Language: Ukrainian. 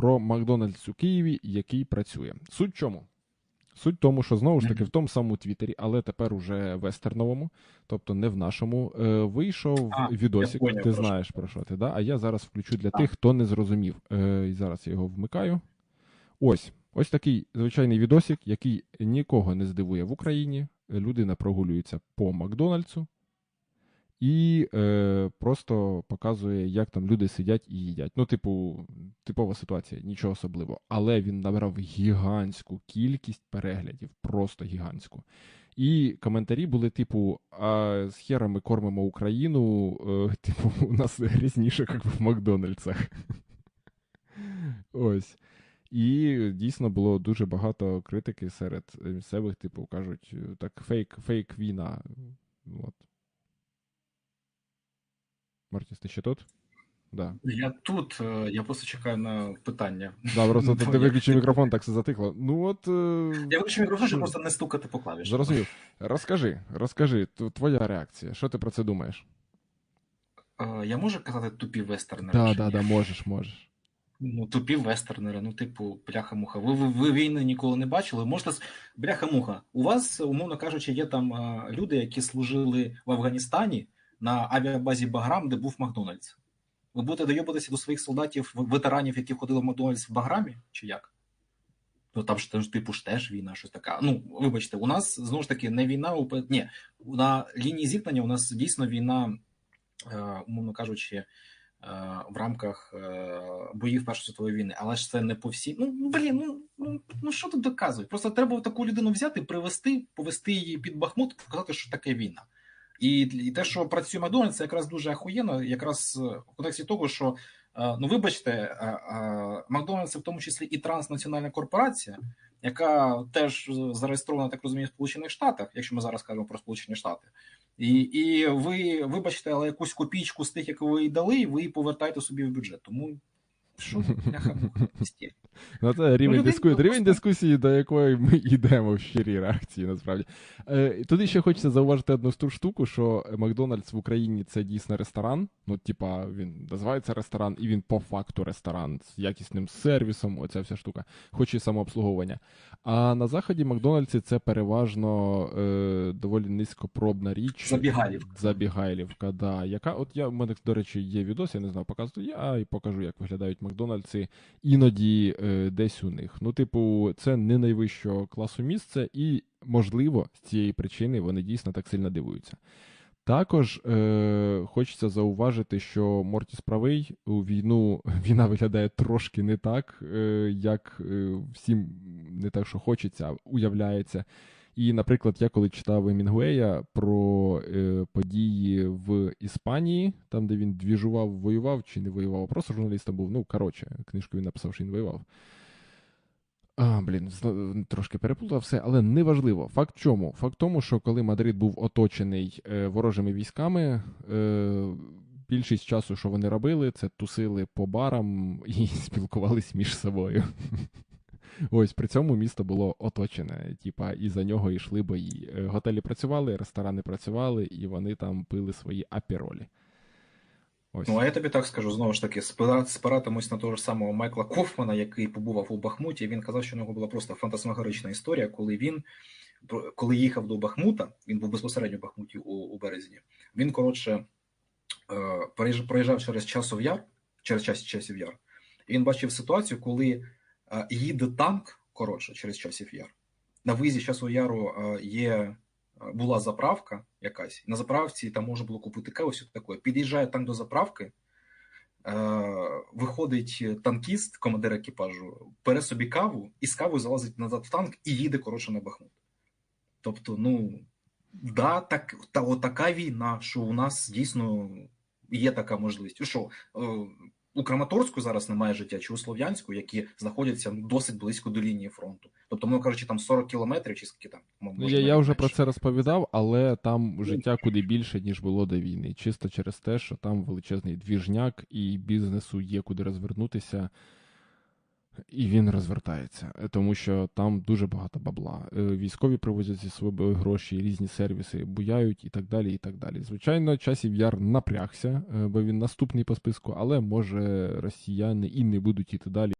про Макдональдс у Києві, який працює. Суть чому? Суть тому, що знову ж таки в тому самому Твіттері, але тепер уже вестерновому, тобто не в нашому, е, вийшов А, відосик. я поняв, ти про що. знаєш про що ти, да? А я зараз включу для Так. тих, хто не зрозумів. Е, і зараз я його вмикаю. Ось. Ось такий звичайний відосик, який нікого не здивує в Україні. Людина прогулюється по Макдональдсу і е, просто показує, як там люди сидять і їдять. Ну, типу, типова ситуація, нічого особливого. Але він набрав гігантську кількість переглядів, просто гігантську. І коментарі були, типу, а з хера ми кормимо Україну, е, типу, у нас грізніше, як в Макдональдсах. Ось. І дійсно було дуже багато критики серед місцевих, типу, кажуть, так, фейк, фейк війна. От. Мартіс, ти ще тут? Да. Я тут, е, я просто чекаю на питання. Да, просто ти, ти виключив мікрофон, так все затихло. Ну от. е, Я виключу мікрофон, щоб просто не стукати по клавішам. Зрозумів. Розкажи, розкажи, твоя реакція. Що ти про це думаєш? Е, Я можу казати тупі вестернери? Так, чи да, да, можеш, можеш. Ну, тупі вестернери, ну, типу, бляха-муха. Ви, ви, ви війни ніколи не бачили? Можете. Бляха-муха. У вас, умовно кажучи, є там а, люди, які служили в Афганістані на авіабазі Баграм, де був Макдональдс. Ви будете дойобатися до своїх солдатів, ветеранів, які ходили в Макдональдс в Баграмі, чи як? Ну там ж типу ж теж війна, щось така. Ну, вибачте, у нас знову ж таки не війна, у ні, на лінії зіткнення у нас дійсно війна, е, умовно кажучи, е, в рамках е, боїв Першої світової війни, але ж це не по всій. Ну блін, ну, ну, ну що тут доказують? Просто треба таку людину взяти, привести, повести її під Бахмут, показати, що таке війна. І, і те, що працює Макдональдс, це якраз дуже ахуєнно, якраз е, в контексті того, що е, ну вибачте, е, Макдональдс це в тому числі і транснаціональна корпорація, яка теж зареєстрована, так розумію, в Сполучених Штатах, якщо ми зараз кажемо про Сполучені Штати. І, і ви вибачте, але якусь копійку з тих, яку ви дали, ви повертаєте собі в бюджет. Тому що бляха. Ну, це рівень, диску... рівень дискусії, до якої ми йдемо в щирій реакції, насправді. Е, туди ще хочеться зауважити одну ту штуку, що Макдональдс в Україні це дійсно ресторан. Ну, типа, він називається ресторан, і він по факту ресторан з якісним сервісом, оця вся штука, хоч і самообслуговування. А на заході Макдональдсі це переважно е, доволі низькопробна річ. Забігайлівка. Забігайлівка, да. Яка, от я, в мене, до речі, є відос, я не знаю, показую я і покажу, як виглядають Макдональдси іноді е, десь у них. Ну, типу, це не найвищого класу місце, і, можливо, з цієї причини вони дійсно так сильно дивуються. Також е, хочеться зауважити, що Мортіс правий у війну війна виглядає трошки не так, е, як е, всім не так, що хочеться, а уявляється. І, наприклад, я коли читав Емінгуея про е, події в Іспанії, там, де він двіжував, воював чи не воював, просто журналістом був. Ну, коротше, книжку він написав, що він воював. А, блін, трошки переплутав все, але неважливо. Факт чому? Факт тому, що коли Мадрид був оточений е, ворожими військами, е, більшість часу, що вони робили, це тусили по барам і спілкувались між собою. Ось при цьому місто було оточене, типа, і за нього йшли бої. Е, Готелі працювали, ресторани працювали, і вони там пили свої апіролі. Ось. Ну, а я тобі так скажу, знову ж таки, спира- спиратимусь на того ж самого Майкла Кофмана, який побував у Бахмуті. Він казав, що у нього була просто фантасмагорична історія, коли він, коли їхав до Бахмута, він був безпосередньо в Бахмуті у, у березні. Він, коротше, е, проїжджав через часов через час часів яр, і він бачив ситуацію, коли їде танк, коротше, через часів яр. На виїзді з часового яру є була заправка якась. На заправці там можна було купити каву, все таке. Під'їжджає танк до заправки, виходить танкіст, командир екіпажу, бере собі каву і з кавою залазить назад в танк і їде, коротше, на Бахмут. Тобто, ну, да, так, та, от така війна, що у нас дійсно є така можливість. Що, у Краматорську зараз немає життя, чи у Слов'янську, які знаходяться ну, досить близько до лінії фронту. Тобто, ми кажучи, там 40 кілометрів, чи скільки там. Ну, я, я вже про це розповідав, але там життя куди більше, ніж було до війни. Чисто через те, що там величезний двіжняк, і бізнесу є куди розвернутися, і він розвертається. Е, Тому що там дуже багато бабла. Е, Військові привозять зі собою гроші, різні сервіси буяють і так далі. і так далі. Звичайно, часів яр напрягся, е, бо він наступний по списку, але може росіяни і не будуть іти далі.